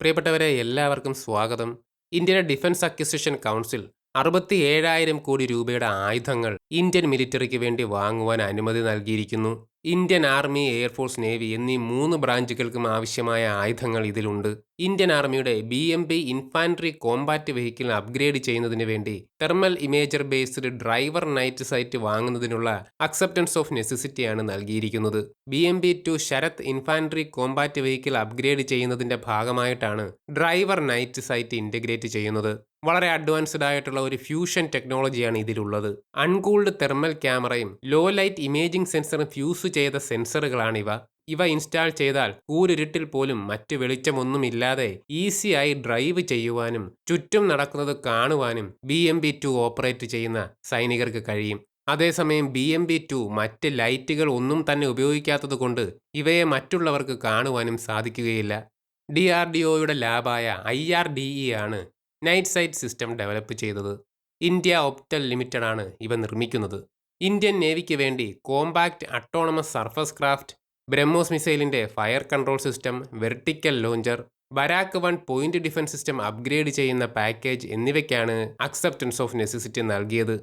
പ്രിയപ്പെട്ടവരെ എല്ലാവർക്കും സ്വാഗതം. ഇന്ത്യയുടെ ഡിഫൻസ് അക്വിസിഷൻ കൗൺസിൽ അറുപത്തി ഏഴായിരം കോടി രൂപയുടെ ആയുധങ്ങൾ ഇന്ത്യൻ മിലിറ്ററിക്ക് വേണ്ടി വാങ്ങുവാൻ അനുമതി നൽകിയിരിക്കുന്നു. ഇന്ത്യൻ ആർമി എയർഫോഴ്സ് നേവി എന്നീ മൂന്ന് ബ്രാഞ്ചുകൾക്കും ആവശ്യമായ ആയുധങ്ങൾ ഇതിലുണ്ട്. ഇന്ത്യൻ ആർമിയുടെ B M P infantry combat vehicle upgrade ചെയ്യുന്നതിന് വേണ്ടി thermal imager based driver night sight വാങ്ങുന്നതിനുള്ള acceptance of നെസസിറ്റിയാണ് നൽകിയിരിക്കുന്നത്. B M P two Sarath infantry combat vehicle upgrade ചെയ്യുന്നതിന്റെ ഭാഗമായിട്ടാണ് ഡ്രൈവർ നൈറ്റ് സൈറ്റ് ഇന്റഗ്രേറ്റ് ചെയ്യുന്നത്. വളരെ അഡ്വാൻസ്ഡ് ആയിട്ടുള്ള ഒരു ഫ്യൂഷൻ ടെക്നോളജിയാണ് ഇതിലുള്ളത്. അൺകൂൾഡ് തെർമൽ ക്യാമറയും ലോ ലൈറ്റ് ഇമേജിംഗ് സെൻസറും ഫ്യൂസ് ചെയ്ത സെൻസറുകളാണിവ ഇവ ഇൻസ്റ്റാൾ ചെയ്താൽ കൂരിരുട്ടിൽ പോലും മറ്റ് വെളിച്ചമൊന്നുമില്ലാതെ ഈസിയായി ഡ്രൈവ് ചെയ്യുവാനും ചുറ്റും നടക്കുന്നത് കാണുവാനും B M B two operate ചെയ്യുന്ന സൈനികർക്ക് കഴിയും. അതേസമയം ബി എം ബി ടു മറ്റ് ലൈറ്റുകൾ ഒന്നും തന്നെ ഉപയോഗിക്കാത്തത് കൊണ്ട് ഇവയെ മറ്റുള്ളവർക്ക് കാണുവാനും സാധിക്കുകയില്ല. ഡി ആർ ഡി ഒയുടെ ലാബായ ഐ ആർ ഡി ഇ ആണ് നൈറ്റ് സൈറ്റ് സിസ്റ്റം ഡെവലപ്പ് ചെയ്തത് ഇന്ത്യ ഒപ്റ്റൽ ലിമിറ്റഡ് ആണ് ഇവ നിർമ്മിക്കുന്നത്. ഇന്ത്യൻ നേവിക്ക് വേണ്ടി compact autonomous surface craft BrahMos മിസൈലിന്റെ fire control system vertical launcher Barak one point defence system upgrade ചെയ്യുന്ന പാക്കേജ് എന്നിവയ്ക്കാണ് അക്സെപ്റ്റൻസ് ഓഫ് നെസസിറ്റി നൽകിയത്.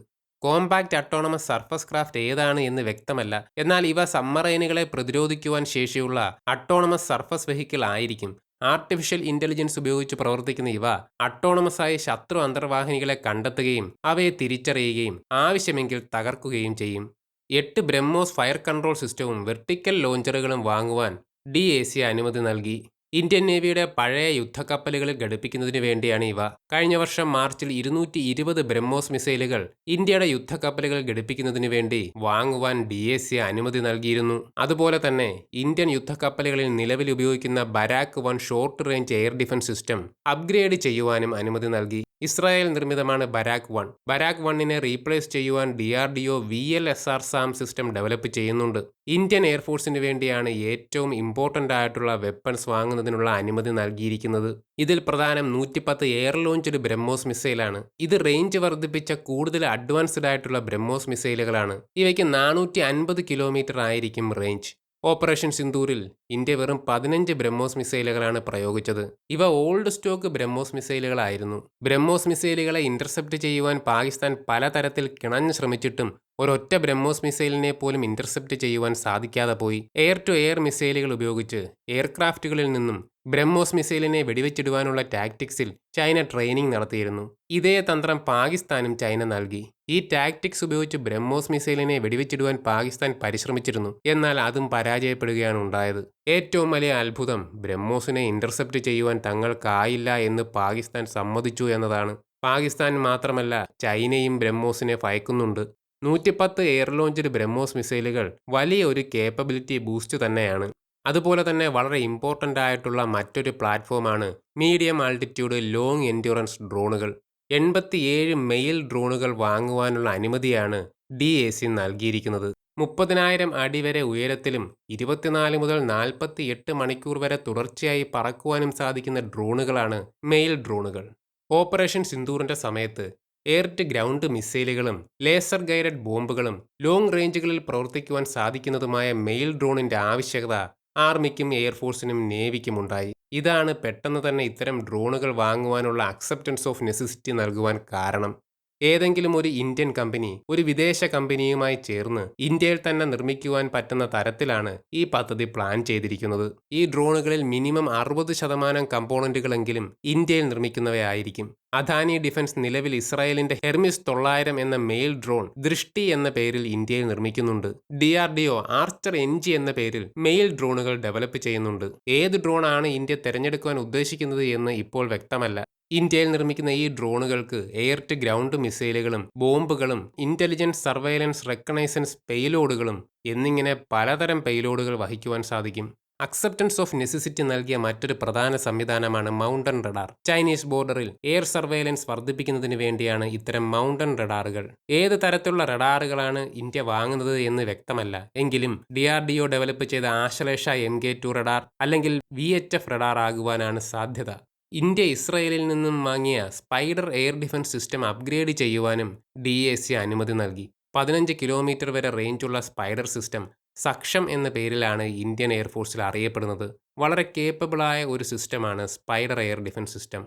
കോമ്പാക്റ്റ് അട്ടോണമസ് സർഫസ് ക്രാഫ്റ്റ് ഏതാണ് എന്ന് വ്യക്തമല്ല. എന്നാൽ ഇവ സമ്മറൈനുകളെ പ്രതിരോധിക്കുവാൻ ശേഷിയുള്ള അട്ടോണമസ് സർഫസ് വെഹിക്കിൾ ആയിരിക്കും. ആർട്ടിഫിഷ്യൽ ഇന്റലിജൻസ് ഉപയോഗിച്ച് പ്രവർത്തിക്കുന്ന ഇവ അട്ടോണമസായ ശത്രു അന്തർവാഹിനികളെ കണ്ടെത്തുകയും അവയെ തിരിച്ചറിയുകയും ആവശ്യമെങ്കിൽ തകർക്കുകയും ചെയ്യും. എട്ട് ബ്രഹ്മോസ് ഫയർ കൺട്രോൾ സിസ്റ്റവും വെർട്ടിക്കൽ ലോഞ്ചറുകളും വാങ്ങുവാൻ ഡി അനുമതി നൽകി. ഇന്ത്യൻ നേവിയുടെ പഴയ യുദ്ധക്കപ്പലുകളിൽ ഘടിപ്പിക്കുന്നതിന് വേണ്ടിയാണ് ഇവ. കഴിഞ്ഞ വർഷം മാർച്ചിൽ ഇരുന്നൂറ്റി ഇരുപത് ബ്രഹ്മോസ് മിസൈലുകൾ ഇന്ത്യയുടെ യുദ്ധക്കപ്പലുകൾ ഘടിപ്പിക്കുന്നതിന് വേണ്ടി വാങ്ങുവാൻ ഡി സി അനുമതി നൽകിയിരുന്നു. അതുപോലെ തന്നെ ഇന്ത്യൻ യുദ്ധക്കപ്പലുകളിൽ നിലവിൽ ഉപയോഗിക്കുന്ന Barak one short range air defence system upgrade ചെയ്യുവാനും അനുമതി നൽകി. ഇസ്രായേൽ നിർമ്മിതമാണ് ബരാക് വൺ. ബരാക് വണ്ണിനെ റീപ്ലേസ് ചെയ്യുവാൻ D R D O V L S R SAM system develop ചെയ്യുന്നുണ്ട്. ഇന്ത്യൻ എയർഫോഴ്സിന് വേണ്ടിയാണ് ഏറ്റവും ഇമ്പോർട്ടന്റ് ആയിട്ടുള്ള വെപ്പൺസ് വാങ്ങുന്നതിനുള്ള അനുമതി നൽകിയിരിക്കുന്നത്. ഇതിൽ പ്രധാനം നൂറ്റിപ്പത്ത് എയർ ലോഞ്ച്ഡ് ബ്രഹ്മോസ് മിസൈലാണ്. ഇത് റേഞ്ച് വർദ്ധിപ്പിച്ച കൂടുതൽ അഡ്വാൻസ്ഡ് ആയിട്ടുള്ള ബ്രഹ്മോസ് മിസൈലുകളാണ്. ഇവയ്ക്ക് നാനൂറ്റി അൻപത് കിലോമീറ്റർ ആയിരിക്കും റേഞ്ച്. ഓപ്പറേഷൻ സിന്ദൂരിൽ ഇന്ത്യ വെറും പതിനഞ്ച് ബ്രഹ്മോസ് മിസൈലുകളാണ് പ്രയോഗിച്ചത്. ഇവ ഓൾഡ് സ്റ്റോക്ക് ബ്രഹ്മോസ് മിസൈലുകളായിരുന്നു. ബ്രഹ്മോസ് മിസൈലുകളെ ഇന്റർസെപ്റ്റ് ചെയ്യുവാൻ പാകിസ്ഥാൻ പലതരത്തിൽ കിണഞ്ഞു ശ്രമിച്ചിട്ടും ഒരൊറ്റ ബ്രഹ്മോസ് മിസൈലിനെ പോലും ഇന്റർസെപ്റ്റ് ചെയ്യുവാൻ സാധിക്കാതെ പോയി. എയർ ടു എയർ മിസൈലുകൾ ഉപയോഗിച്ച് എയർക്രാഫ്റ്റുകളിൽ നിന്നും ബ്രഹ്മോസ് മിസൈലിനെ വെടിവെച്ചിടുവാനുള്ള ടാക്ടിക്സിൽ ചൈന ട്രെയിനിങ് നടത്തിയിരുന്നു. ഇതേ തന്ത്രം പാകിസ്ഥാനും ചൈന നൽകി. ഈ ടാക്ടിക്സ് ഉപയോഗിച്ച് ബ്രഹ്മോസ് മിസൈലിനെ വെടിവെച്ചിടുവാൻ പാകിസ്ഥാൻ പരിശ്രമിച്ചിരുന്നു. എന്നാൽ അതും പരാജയപ്പെടുകയാണ് ഉണ്ടായത്. ഏറ്റവും വലിയ അത്ഭുതം ബ്രഹ്മോസിനെ ഇന്റർസെപ്റ്റ് ചെയ്യുവാൻ തങ്ങൾക്കായില്ല എന്ന് പാകിസ്ഥാൻ സമ്മതിച്ചു എന്നതാണ്. പാകിസ്ഥാൻ മാത്രമല്ല ചൈനയും ബ്രഹ്മോസിനെ ഭയക്കുന്നുണ്ട്. നൂറ്റിപ്പത്ത് എയർ ലോഞ്ചഡ് ബ്രഹ്മോസ് മിസൈലുകൾ വലിയ ഒരു കേപ്പബിലിറ്റി ബൂസ്റ്റ് തന്നെയാണ്. അതുപോലെ തന്നെ വളരെ ഇമ്പോർട്ടന്റ് ആയിട്ടുള്ള മറ്റൊരു പ്ലാറ്റ്ഫോമാണ് മീഡിയം ആൾട്ടിറ്റ്യൂഡ് ലോങ് എൻഡ്യൂറൻസ് ഡ്രോണുകൾ എൺപത്തിയേഴ് മെയിൽ ഡ്രോണുകൾ വാങ്ങുവാനുള്ള അനുമതിയാണ് ഡി എ സി നൽകിയിരിക്കുന്നത്. മുപ്പതിനായിരം അടി വരെ ഉയരത്തിലും ഇരുപത്തിനാല് മുതൽ നാൽപ്പത്തി എട്ട് മണിക്കൂർ വരെ തുടർച്ചയായി പറക്കുവാനും സാധിക്കുന്ന ഡ്രോണുകളാണ് മെയിൽ ഡ്രോണുകൾ ഓപ്പറേഷൻ സിന്ദൂറിന്റെ സമയത്ത് എയർ ടു ഗ്രൗണ്ട് മിസൈലുകളും ലേസർ ഗൈഡഡ് ബോംബുകളും ലോങ് റേഞ്ചുകളിൽ പ്രവർത്തിക്കുവാൻ സാധിക്കുന്നതുമായ മെയിൽ ഡ്രോണിന്റെ ആവശ്യകത ആർമിക്കും എയർഫോഴ്സിനും നേവിക്കും ഉണ്ടായി. ഇതാണ് പെട്ടെന്ന് തന്നെ ഇത്തരം ഡ്രോണുകൾ വാങ്ങുവാനുള്ള അക്സെപ്റ്റൻസ് ഓഫ് നെസസിറ്റി നൽകുവാൻ കാരണം. ഏതെങ്കിലും ഒരു ഇന്ത്യൻ കമ്പനി ഒരു വിദേശ കമ്പനിയുമായി ചേർന്ന് ഇന്ത്യയിൽ തന്നെ നിർമ്മിക്കുവാൻ പറ്റുന്ന തരത്തിലാണ് ഈ പദ്ധതി പ്ലാൻ ചെയ്തിരിക്കുന്നത്. ഈ ഡ്രോണുകളിൽ മിനിമം അറുപത് ശതമാനം കമ്പോണന്റുകളെങ്കിലും ഇന്ത്യയിൽ നിർമ്മിക്കുന്നവയായിരിക്കും. അദാനി ഡിഫൻസ് നിലവിൽ ഇസ്രായേലിന്റെ ഹെർമിസ് തൊള്ളായിരം എന്ന മെയിൽ ഡ്രോൺ ദൃഷ്ടി എന്ന പേരിൽ ഇന്ത്യയിൽ നിർമ്മിക്കുന്നുണ്ട്. D R D O archer NG എന്ന പേരിൽ മെയിൽ ഡ്രോണുകൾ ഡെവലപ്പ് ചെയ്യുന്നുണ്ട്. ഏത് ഡ്രോണാണ് ഇന്ത്യ തിരഞ്ഞെടുക്കുവാൻ ഉദ്ദേശിക്കുന്നത് എന്ന് ഇപ്പോൾ വ്യക്തമല്ല. ഇന്ത്യയിൽ നിർമ്മിക്കുന്ന ഈ ഡ്രോണുകൾക്ക് എയർ ടു ഗ്രൗണ്ട് മിസൈലുകളും ബോംബുകളും ഇന്റലിജൻസ് സർവൈലൻസ് റെക്കണൈസൻസ് പെയ്ലോഡുകളും എന്നിങ്ങനെ പലതരം പെയ്ലോഡുകൾ വഹിക്കുവാൻ സാധിക്കും. അക്സെപ്റ്റൻസ് ഓഫ് നെസസിറ്റി നൽകിയ മറ്റൊരു പ്രധാന സംവിധാനമാണ് മൗണ്ടൻ റഡാർ ചൈനീസ് ബോർഡറിൽ എയർ സർവൈലൻസ് വർദ്ധിപ്പിക്കുന്നതിന് വേണ്ടിയാണ് ഇത്തരം മൗണ്ടൻ റഡാറുകൾ ഏത് തരത്തിലുള്ള റഡാറുകളാണ് ഇന്ത്യ വാങ്ങുന്നത് എന്ന് വ്യക്തമല്ല. എങ്കിലും D R D O develop ചെയ്ത Ashlesha M K two radar അല്ലെങ്കിൽ വി എച്ച് എഫ് റഡാർ ആകുവാനാണ് സാധ്യത. ഇന്ത്യ ഇസ്രയേലിൽ നിന്നും വാങ്ങിയ Spyder air defence system upgrade ചെയ്യുവാനും ഡി എ സി അനുമതി നൽകി. പതിനഞ്ച് കിലോമീറ്റർ വരെ റേഞ്ചുള്ള സ്പൈഡർ സിസ്റ്റം സക്ഷം എന്ന പേരിലാണ് ഇന്ത്യൻ എയർഫോഴ്സിൽ അറിയപ്പെടുന്നത്. വളരെ കേപ്പബിളായ ഒരു സിസ്റ്റമാണ് Spyder air defence system.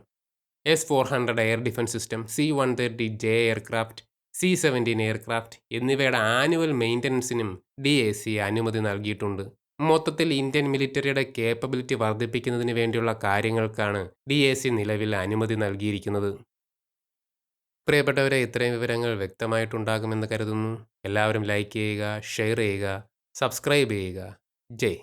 S four hundred air defence system C one thirty J aircraft C seventeen aircraft എന്നിവയുടെ ആനുവൽ മെയിന്റനൻസിനും ഡി എ സി അനുമതി നൽകിയിട്ടുണ്ട്. മൊത്തത്തിൽ ഇന്ത്യൻ മിലിറ്ററിയുടെ കേപ്പബിലിറ്റി വർദ്ധിപ്പിക്കുന്നതിന് വേണ്ടിയുള്ള കാര്യങ്ങൾക്കാണ് ഡി എ സി നിലവിൽ അനുമതി നൽകിയിരിക്കുന്നത്. പ്രിയപ്പെട്ടവരെ ഇത്രയും വിവരങ്ങൾ വ്യക്തമായിട്ടുണ്ടാകുമെന്ന് കരുതുന്നു. എല്ലാവരും ലൈക്ക് ചെയ്യുക ഷെയർ ചെയ്യുക സബ്സ്ക്രൈബ് ചെയ്യുക. ജയ്.